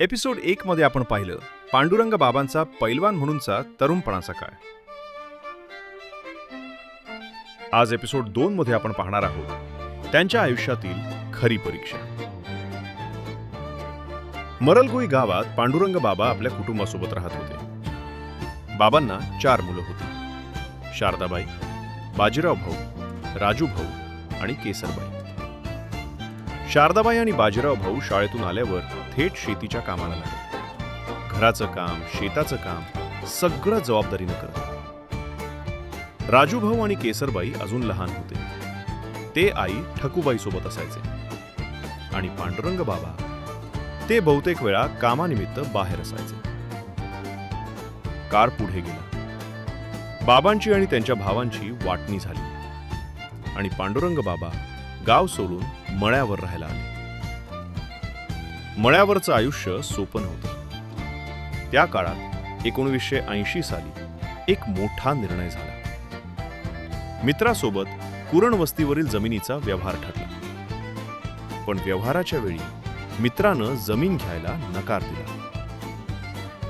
Episode एक मध्ये आपण पाहिलं पांडुरंग बाबांचा पैलवान म्हणूनचा तरुणपणाचा काळ. आज एपिसोड दोन मध्ये आपण पाहणार आहोत त्यांच्या आयुष्यातील खरी परीक्षा. मरलगुई गावात पांडुरंग बाबा आपल्या कुटुंबासोबत राहत होते. बाबांना चार मुलं होती. शारदाबाई बाजीराव भाऊ राजू भाऊ आणि केसरबाई. शारदाबाई आणि बाजीराव भाऊ शाळेतून आल्यावर थेट शेतीच्या कामाला लागले. घराचं काम शेताचं काम सगळं जबाबदारीनं करत राजू भाऊ आणि केसरबाई अजून लहान होते. ते आई ठकूबाई सोबत असायचे. आणि पांडुरंग बाबा ते बहुतेक वेळा कामानिमित्त बाहेर असायचे. कार पुढे गेला. बाबांची आणि त्यांच्या भावांची वाटणी झाली. आणि पांडुरंग बाबा गाव सोडून मळ्यावर राहायला आले. मळ्यावरचं आयुष्य सोपं नव्हतं. त्या काळात एकोणवीसशे ऐंशी साली एक मोठा निर्णय झाला. मित्रासोबत कुरण वस्तीवरील जमिनीचा व्यवहार ठरला. पण व्यवहाराच्या वेळी मित्रानं जमीन घ्यायला नकार दिला.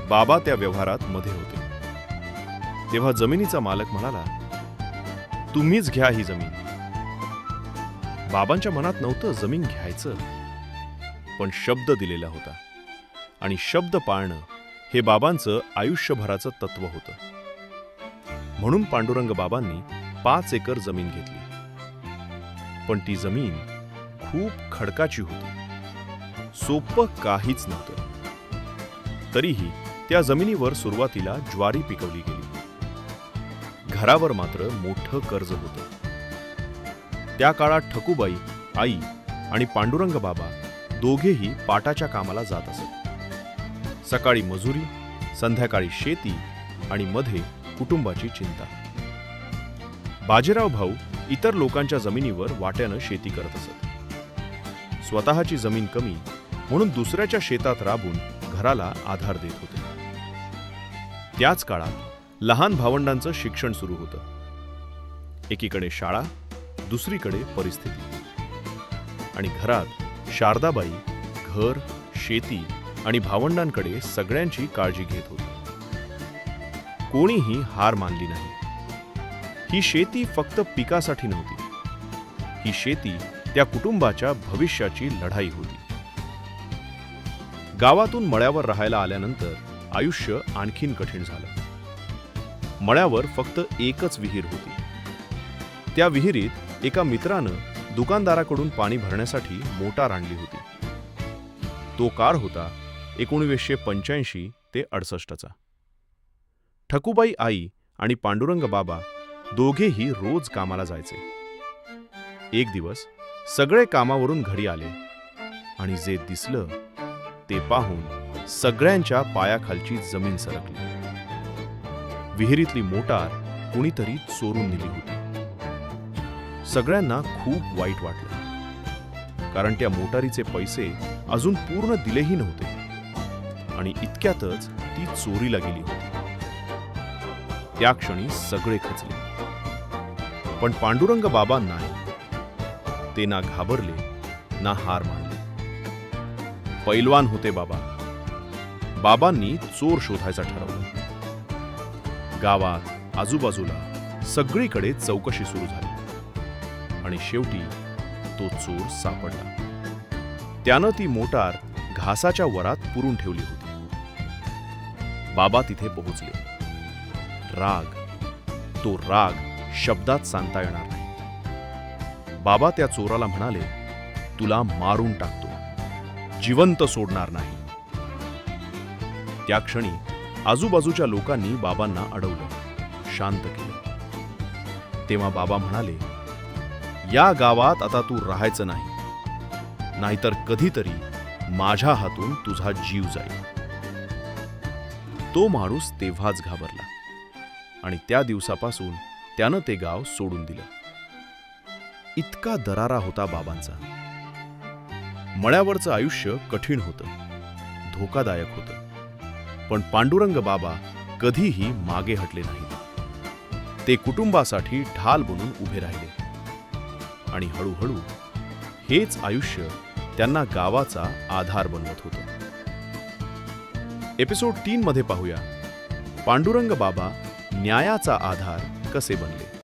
बाबा त्या व्यवहारात मध्ये होते. तेव्हा जमिनीचा मालक म्हणाला तुम्हीच घ्या ही जमीन. बाबांच्या मनात नव्हतं जमीन घ्यायचं. पण शब्द दिलेला होता. आणि शब्द पाळणं हे बाबांचं आयुष्यभराचं तत्व होतं. म्हणून पांडुरंग बाबांनी पाच एकर जमीन घेतली. पण ती जमीन खूप खडकाची होती. सोपं काहीच नव्हतं. तरीही त्या जमिनीवर सुरुवातीला ज्वारी पिकवली गेली. घरावर मात्र मोठं कर्ज होतं. त्या काळात ठकूबाई आई आणि पांडुरंग बाबा दोघेही पाटाच्या कामाला जात असत. सकाळी मजुरी संध्याकाळी शेती आणि मध्ये कुटुंबाची चिंता. बाजीराव भाऊ इतर लोकांच्या जमिनीवर वाट्यानं शेती करत असत. स्वतःची जमीन कमी म्हणून दुसऱ्याच्या शेतात राबून घराला आधार देत होते. त्याच काळात लहान भावंडांचं शिक्षण सुरू होतं. एकीकडे शाळा दुसरीकडे परिस्थिती. आणि घरात शारदाबाई घर शेती आणि भावंडांकडे सगळ्यांची काळजी घेत होती. कोणीही हार मानली नाही. ही शेती फक्त पिकासाठी नव्हती. ही शेती त्या कुटुंबाच्या भविष्याची लढाई होती. गावातून मळ्यावर राहायला आल्यानंतर आयुष्य आणखीन कठीण झालं. मळ्यावर फक्त एकच विहीर होती. त्या विहिरीत एका मित्रानं दुकानदाराकडून पाणी भरण्यासाठी मोटार आणली होती. तो कार होता एकोणीसशे पंच्याऐंशी ते अडसष्टचा. ठकूबाई आई आणि पांडुरंग बाबा दोघेही रोज कामाला जायचे. एक दिवस सगळे कामावरून घरी आले आणि जे दिसलं ते पाहून सगळ्यांच्या पायाखालची जमीन सरकली. विहिरीतली मोटार कुणीतरी चोरून नेली होती. सगळ्यांना खूप वाईट वाटलं. कारण त्या मोटारीचे पैसे अजून पूर्ण दिलेही नव्हते. आणि इतक्यातच ती चोरीला गेली होती. त्या क्षणी सगळे खचले. पण पांडुरंग बाबा नाही. ते ना घाबरले ना हार मानले. पैलवान होते बाबा. बाबांनी चोर शोधायचा ठरवलं. गावात आजूबाजूला सगळीकडे चौकशी सुरू झाली. आणि शेवटी तो चोर सापडला. त्यानं ती मोटार घासाच्या वरात पुरून ठेवली होती. बाबा तिथे पोहोचले. राग तो राग शब्दात सांगता येणार नाही. बाबा त्या चोराला म्हणाले तुला मारून टाकतो. जिवंत सोडणार नाही. त्या क्षणी आजूबाजूच्या लोकांनी बाबांना अडवलं शांत केलं. तेव्हा बाबा म्हणाले या गावात आता तू राहायचं नाही. नाहीतर कधीतरी माझ्या हातून तुझा जीव जाईल. तो माणूस तेव्हाच घाबरला आणि त्या दिवसापासून त्यानं ते गाव सोडून दिलं. इतका दरारा होता बाबांचा. मळ्यावरचं आयुष्य कठीण होतं धोकादायक होतं. पण पांडुरंग बाबा कधीही मागे हटले नाहीत. ते कुटुंबासाठी ढाल बनून उभे राहिले. आणि हळूहळू हेच आयुष्य त्यांना गावाचा आधार बनवत होतं. एपिसोड तीन मध्ये पाहूया पांडुरंग बाबा न्यायाचा आधार कसे बनले?